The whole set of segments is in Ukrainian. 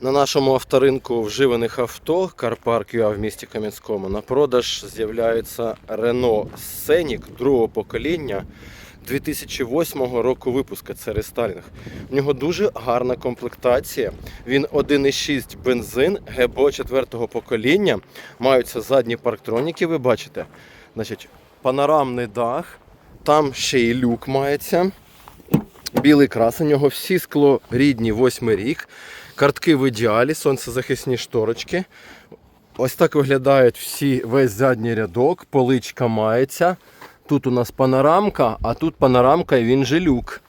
На нашому авторинку вживаних авто Carpark UA в місті Кам'янському на продаж з'являється Renault Scenic другого покоління 2008 року випуска. Це рестайлінг. В нього дуже гарна комплектація. Він 1,6 бензин ГБО 4 покоління. Маються задні парктроніки, ви бачите. Значить, панорамний дах. Там ще й люк мається. Білий крас у нього всі скло рідні, восьмий рік. Картки в ідеалі, сонцезахисні шторочки. Ось так виглядають всі весь задній рядок, поличка мається. Тут у нас панорамка, а тут панорамка і він же люк.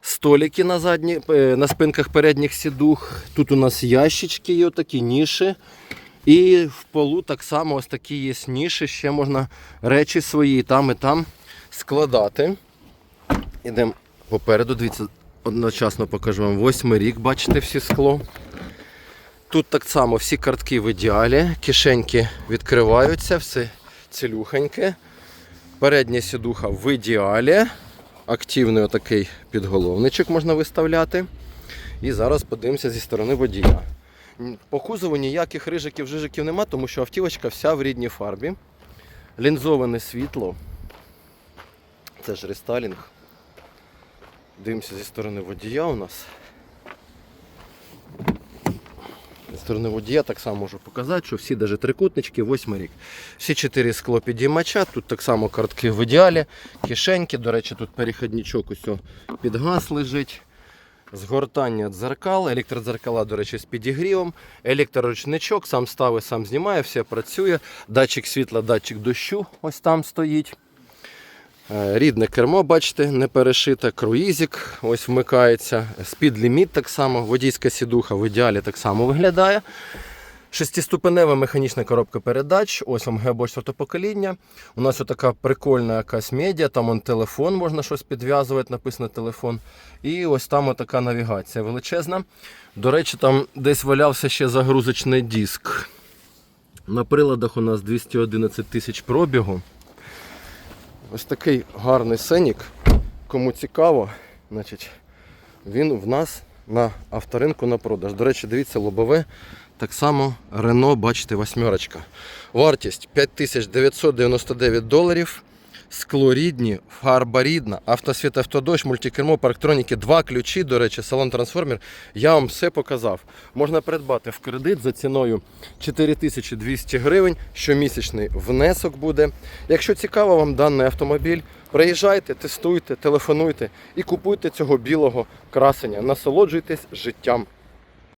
Столики на, задні, е, на спинках передніх сідух. Тут у нас ящички є такі ніші. І в полу так само ось такі є ніші. Ще можна речі свої там і там складати. Ідемо попереду, дивіться, одночасно покажу вам восьмий рік, бачите всі скло. Тут так само всі картки в ідеалі, кишеньки відкриваються, все цілюхеньке. Передня сідуха в ідеалі. Активний отакий підголовничок можна виставляти. І зараз подивимося зі сторони водія. По кузову ніяких рижиків, жижиків нема, тому що автівочка вся в рідній фарбі. Лінзоване світло. Це ж рестайлінг. Дивимося зі сторони водія у нас. Зі сторони водія так само можу показати, що всі навіть трикутнички, восьмий рік. Всі чотири скло підіймача, тут так само картки в ідеалі, кишеньки, до речі, тут перехідничок ось під газ лежить. Згортання дзеркал, електродзеркала, до речі, з підігрівом, електроручничок, сам ставить, сам знімає, все працює. Датчик світла, датчик дощу ось там стоїть. Е, Рідне кермо, бачите, не перешите, круїзик ось вмикається. Спідліміт так само, водійська сідуха в ідеалі так само виглядає. Шестиступенева механічна коробка передач, ось вам ГБО 4 покоління. У нас така прикольна якась медіа, там он телефон, можна щось підв'язувати, написано телефон. І ось там така навігація величезна. До речі, там десь валявся ще загрузочний диск. На приладах у нас 211 тисяч пробігу. Ось такий гарний сенік. Кому цікаво, значить, він в нас на авторинку на продаж. До речі, дивіться, лобове. Так само Рено, бачите, восьмерочка. Вартість 5999 доларів. Скло рідні, фарба рідна, автосвіт, автодощ, мультикермо, парктроніки, два ключі, до речі, салон трансформер. Я вам все показав. Можна придбати в кредит за ціною 4200 гривень. Щомісячний внесок буде. Якщо цікаво вам даний автомобіль, приїжджайте, тестуйте, телефонуйте і купуйте цього білого красення. Насолоджуйтесь життям.